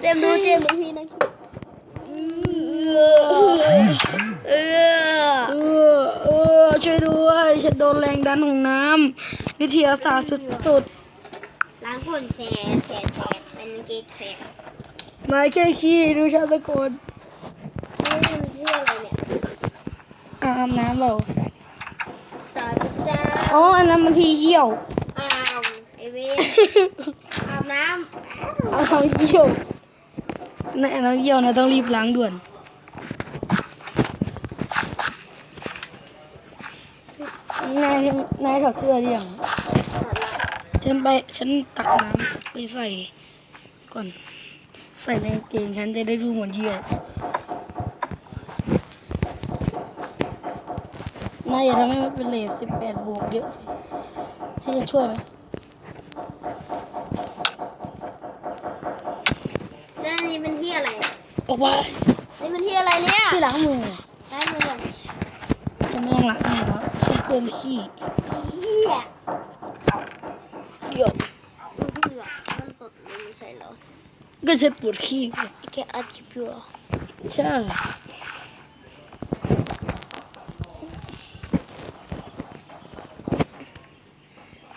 เจมส์ดูเจมส์ดูพี่นะคิดเออเออเออช่วยด้วยฉันโดนแรงดันของน้ำวิทยาศาสตร์สุดล้างกุ่นแสนแสนแสนเป็นเก๊กแสนๆนายแค่ขี้ดูชาตะโกนนี่มันเรื่องอะไรเนี่ยอาบน้ำเราจ้าจ้าอ๋ออันนั้นมันที่เยี่ยวอ้าวไอเวนอาบน้เอาน้ำเยี่ยว ในอันน้ำเยี่ยวนะต้องรีบล้างด่วน นายนายถอดเสื้อหรือยังำฉันไปฉันตักน้ำไปใส่ก่อน ใส่ในกางเกงฉันจะได้ดูเหมือนเยี่ยวนายอย่าทำให้มันเป็นเลทสิบแปดบวกเยอะสิให้จะช่วยไหม แล้วอันนี่เป็นที่อะไรเนี่ย ออกไปนี่เป็นที่อะไรเนี่ยที่ล้างมือล้างมือก่อนจะไม่ต้องล้างมือแล้วฉันเปลือนขี้เหี้ยเดี๋ยวมันเผือกมันตดมันไม่ใช่เหรอก็จะปวดขี้แกอาชิพิวใช่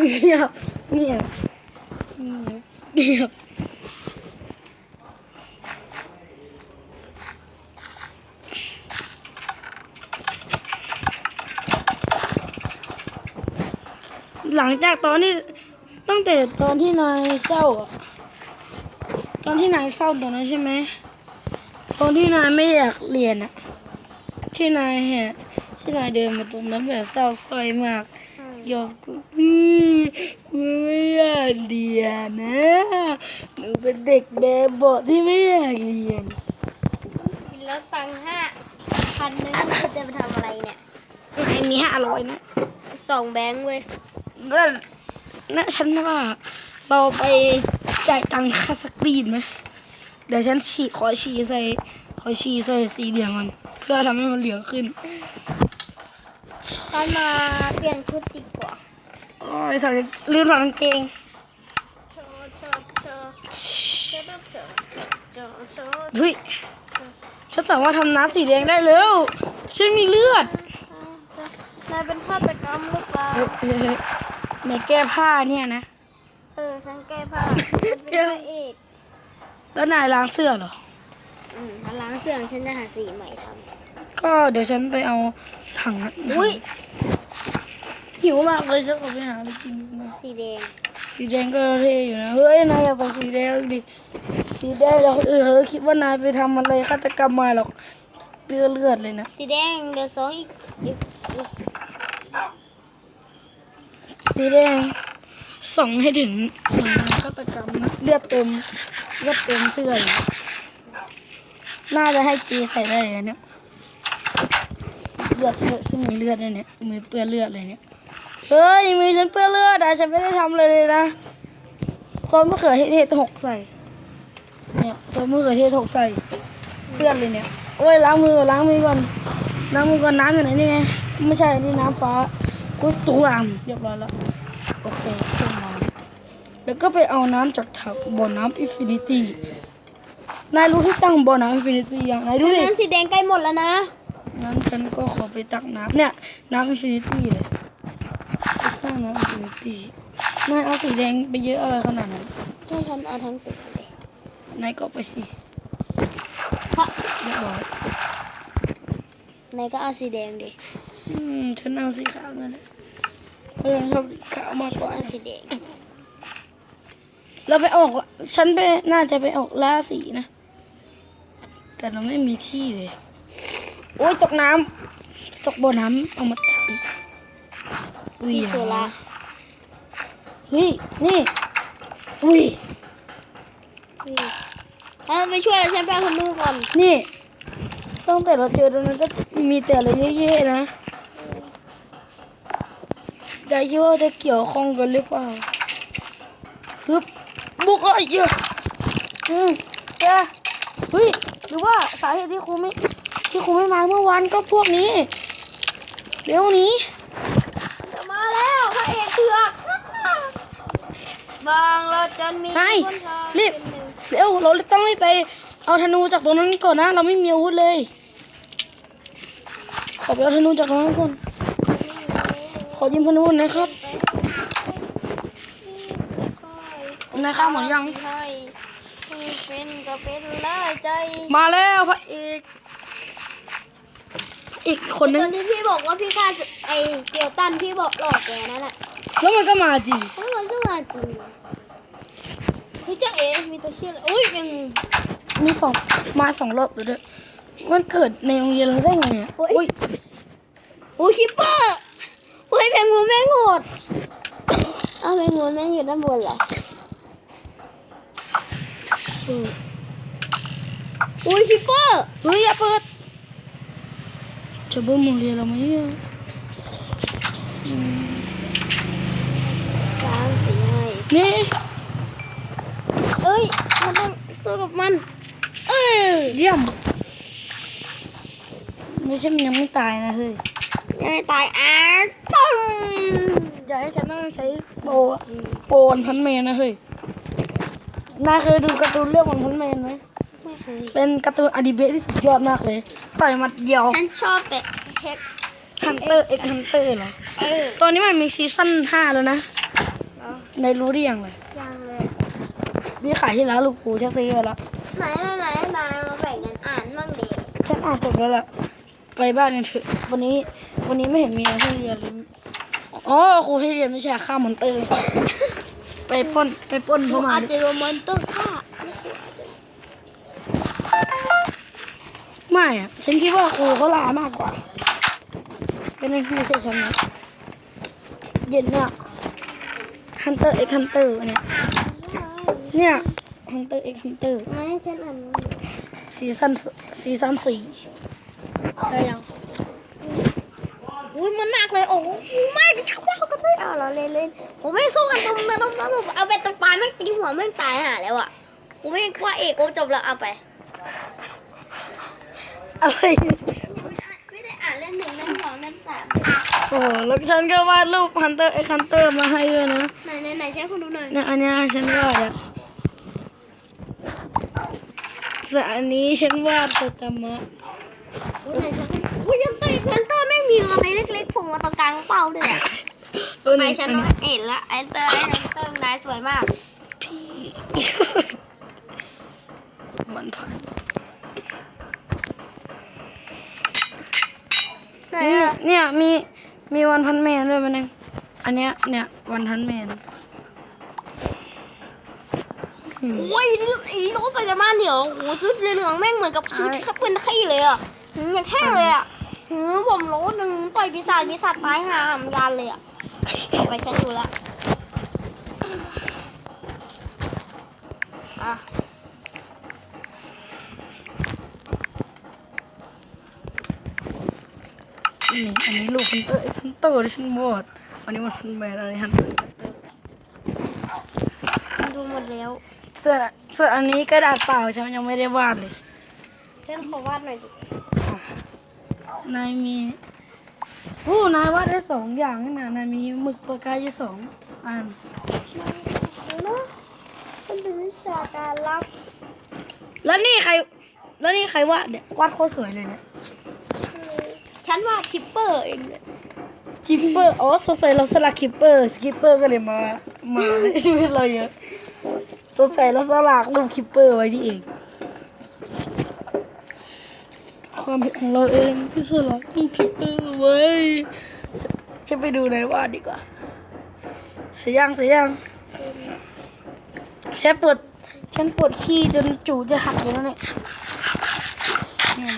เงียบเงียบเงียบเงียบ หลังจากตอนที่ตั้งแต่ตอนที่นายเศร้าอะตอนที่นายเศร้าตอนนั้นใช่ไหมตอนที่นายไม่อยากเรียนอะที่นายแฮะที่นายเดินมาตรงนั้นแบบเศร้าสร้อยมากยอมกูอืมกูไม่อยากเรียนนะหนูเป็นเด็กแบบเบาะที่ไม่อยากเรียนกินแล้วตังค์ห้าพันหนึงมันจะไปทำอะไรเนี่ยนายมีห้าร้อยนะสองแบงค์เว้ย นั่นนะฉันว่า เราไปจ่ายตังค่าสกรีนไหมเดี๋ยวฉันฉีดขอฉีดใส่ขอฉีดใส่สีเหลืองก่อนเพื่อทำให้มันเหลืองขึ้นตอนมาเปลี่ยนชุดดีกว่าโอ้ยสาวลืมถอดกางเกงโชว์โชว์โชว์โชว์โชว์โชว์โชว์เฮ้ยฉันสามารถทำน้ำสีแดงได้แล้วฉันมีเลือดนายเป็นฆาตกรรมหรือเปล่า เฮ้ยเฮ้ยเฮ้ยในแก้ผ้าเนี่ยนะ เออฉันแก้ผ้าเป็นพระเอกแล้วนายล้างเสื้อเหรอ อืมถ้าล้างเสื้อฉันจะหาสีใหม่ทก็เดี๋ยวฉันไปเอาถังนั้นำอุ้ยหิวมากเลยฉันขอไปหาอะไรกินนะสีแดงสีแดงก็เท่อยู่นะเฮ้ยนายอย่าไปสีแดงดิสีแดงเราเออเธอคิดว่านายไปทำอะไรฆาตกรรมมาหรอกเปื้อนเลือดเลยนะ สีแดงเดือสองอีกอีกอีก สีแดงส่องให้ถึงฆาตกรรมนะเลือดเต็มเลือดเต็มเสื้อเลยน่าจะให้จีใส่ได้เลยเนี่ยเลือดเลือดซึ่งมีเลือดด้วยเนี่ยมือเปื้อนเลือดเลยเนี่ยเฮ้ยมือฉันเปื้อนเลือดอะฉันไม่ได้ทำอะไรเลยนะซอสมะเขือเทศหกใส่เนี่ยซอสมะเขือเทศหกใส่เปื้อนเลยเนี่ยโอ้ยล้างมือก่อนล้างมือก่อนล้างมือก่อนน้ำอยู่ไหนนี่ไงไม่ใช่นี่น้ำฟ้า กูตัวรำเรียบร้อยแล้ว โอเคเครื่องน้ำแล้วก็ไปเอาน้ำจากถังบ่อน้ำอินฟินิตี้นายรู้ที่ตั้งบ่อน้ำอินฟินิตี้ยังนายรู้ดิน้ำสีแดงใกล้หมดแล้วนะงั้นฉันก็ขอไปตักน้ำเนี่ยน้ำอินฟินิตี้เลยจะสร้างน้ำอินฟินิตี้นายเอาสีแดงไปเยอะอะไรขนาดนั้นให้ฉันเอาทั้งตัวเลยนายก็ไปสิเพราะเรียบร้อย นายก็เอาสีแดงดิอืมฉันเอาสีขาวนั่นแหละเพราะฉันชอบสีขาวมากกว่าเอาสีแดง เราไปออก ฉันไปน่าจะไปออกล่าสีนะ แต่เราไม่มีที่เลย โอ้ยตกน้ำตกบ่อน้ำเอามาตักอีกอุ้ยที่โซล่าเฮ้ย นี่ อุ้ยถ้าไปช่วยเราฉันไปเอาคนมือก่อน นี่ตั้งแต่เราเจอตรงนั้นก็ มีแต่อะไรเยอะๆนะได้คิดว่าจะเกี่ยวข้องกันหรือเปล่าฮึบบุกอะเยอะอืมเจ้าเฮ้ยหรือว่าสาเหตุที่ครูไม่ที่ครูไม่มาเมื่อวานก็พวกนี้เดี๋ยวนี้จะมาแล้วพระเอกเผือกบบางเราจนมีไปคนทางรีบเป็นหนึ่งเร็วเราต้องรีบไป เอาธนูจากตรงนั้นก่อนนะ เราไม่มีอาวุธเลย ขอไปเอาธนูจากตรงนั้นก่อนขอยืมธนูหนะครับนายข้าหมดยังให้ให้เป็นก็เป็นล่าใจ มาแล้วพระเอกพระเอกอีกคนนึตงอนที่พี่บอกว่าพี่ฆ่าไอเกียวตันพี่บอกหลอกแกนั่นแหละแล้วมันก็มาจริงแล้วมันก็มาจริงเฮ้ยเจ้าเอ๋มีตัวเชื่อเลยอุ้ยแมงมุมมีสองมาสองรอบเลยด้วย มันเกิดในโรงเรียนเราได้ไงเนี่ยอุ้ยโอ้ยคิปเปอร์เฮ้ยแมงมุมแม่งโหดเอาแมงมุมแม่งอยู่ด้านบนเหรออืมอุ้ยคิปเปอร์เฮ้ยอย่าเปิดจะเบิ้มโรงเรียนเราไหมเนี่ยอืมสามสี่ห้านี่เอ้ยมันต้องสู้กับมันเออเยี่ยม ไม่ใช่มันยังไม่ตายนะเฮ้ยยังไม่ตายอะต้องอย่าให้ฉันต้องใช้โปรอะโปรวันพันแมนนะเฮ้ยนายเคยดูการ์ตูนเรื่องวันพันแมนไหมไม่เคยเป็นการ์ตูนอนิเมะที่สุดยอดมากเลยต่อยหมัดเดียวฉันชอบแต่เฮ็ดฮันเตอร์เอ็กฮันเตอร์เหรอเออตอนนี้มันมีซีซั่นห้าแล้วนะเอานายรู้หรือยังเลยยังเลยพี่ขายที่ร้านลูกปูชักซื้อไปแล้วไหนไหนไหนมาแบ่งกันอ่านบ้างดิฉันอ่านจบแล้วล่ะ ไปบ้านกันเถอะวันนี้ วันนี้ไม่เห็นมีอะไรให้เรียนเลยอ๋อครูให้เรียนวิชาฆ่ามอนเตอร์ ไปปล้นไปปล้นกูเข้ามาอาจจะโดนมอนเตอร์ฆ่าไม่อะฉันคิดว่าครูเขาลามากกว่า เป็นไม่ใช่ฉันนะเย็นเนี่ยฮันเตอร์เอ็กฮันเตอร์เนี่ยเนี่ยฮันเตอร์เอ็กฮันเตอร์ไม่ให้ฉันอ่านบ้างดิซีซั่นซีซั่นสี่ ได้ยังอุ้ยมันหนักเลยโอ้โหไม่ชักว่ากันไม่เอาเราเล่นเล่นผมไม่สู้กันตรงนั้นตรงนั้นเอาไปตรงปลายแม่งตีหัวแม่งตายห่าแล้วอะผมไม่ว่าเอกกูจบแล้วเอาไปอะไรไม่ได้อ่านเล่นหนึ่งเล่นสองเล่นสามโอ้โหแล้วฉันก็วาดรูปฮันเตอร์เอ็กฮันเตอร์มาให้ด้วยนะไหนไหนไหนใช้คุณดูหน่อยเนี่ยอันเนี้ยฉันวาดอะส่วนอันนี้ฉันวาดโปตามะ อุ้ยไหนใช้คุณอุ้ยยันเตอร์ยันเตอร์ไม่งมีอะไรเล็กๆโผล่มาตรงกลางเป้าด้วยอะตัวไม่นี้ฉันอันนี้เห็นละไอ้เตอร์ไอ้ยันเตอร์นายสวยมาก พี่ มันพันไหนเนี่ยอะเนี่ยมีมีวันพันแมนด้วยมันเองอันเนี้ยเนี่ยวันพันแมนอืมโอ้ยไอ้โรสใส่กันมาเดี๋ยวโอ้โหชุดเหลืองๆแม่งเหมือนกับชุดใช่ขับเป็นขี้เลยอะ หืมอย่างแท้เลยอะหืมผมโรสหนึ่งปล่อยปีศาจปีศาจตายห่ามยานเลยอะเอาไปฉันดูละอะนี่อันนี้ลูกฮันเตอร์ฮันเตอร์ที่ฉันวาดอันนี้มันพันแมนอันนี้ฮันเตอร์ดูหมดแล้วส่วนส่วนอันนี้กระดาษเปล่าฉันยังไม่ได้วาดเลยฉันขอวาดหน่อยดิ นายมีโอ้นายวาดได้สองอย่างนี่นะนายมีหมึกปากกาอยู่สองอันดูนะมันเป็นวิชาการลับ แล้วนี่ใคร แล้วนี่ใครวาดเนี่ยวาดโคตรสวยเลยเนี่ยฉันวาดคิปเปอร์เองเลยคิปเปอร์อ๋อสงสัยเราสลักคิปเปอร์คิปเปอร์ก็เลยมา มาในชีวิตเราเยอะสงสัยเราสลักรูปคิปเปอร์ไว้นี่เอง ความผิดของเราเองที่สลักรูปคิปเปอร์ไว้ฉันฉันไปดูในวาดดีกว่า เสียยังเสียยังฉันปวดฉันปวดขี้จนจูจะหักอยู่แล้วเนี่ยเนี่ย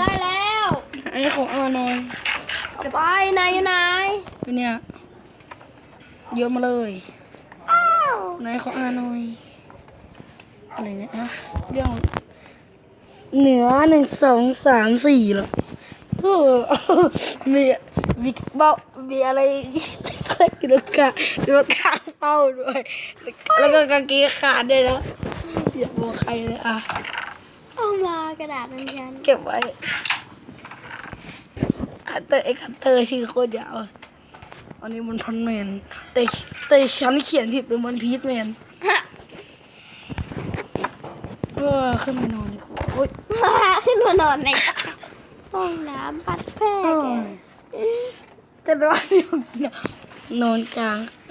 ได้แล้วอันนี้ของอานอยจะไปไหนอยู่ไหนเป็นเนี่ยโยนมาเลยอ้าวไหนของอานอยอะไรเนี่ยอะเรื่อง เหนือหนึ่งสองสามสี่เหรอโอ้มีมีเบ้ามีอะไรค่อยกินรถกากินรถกลางเป้าด้วย แล้วก็กางเกงขาดด้วยนะอย่าบอกใครเลยอะเอามากระดาษนั้นฉันเก็บไว้คัตเตอร์ไอ้คัตเตอร์ชื่อโคตรยาวอันนี้มันพันแมนแต่แต่ฉันเขียนผิดเป็นวันพีทแมนฮะเออขึ้นไปนอนดีกว่าโอ๊ย ขึ้นมานอนในห้องน้ำบัดแพร่เออแต่ตอนนี้นอนกลาง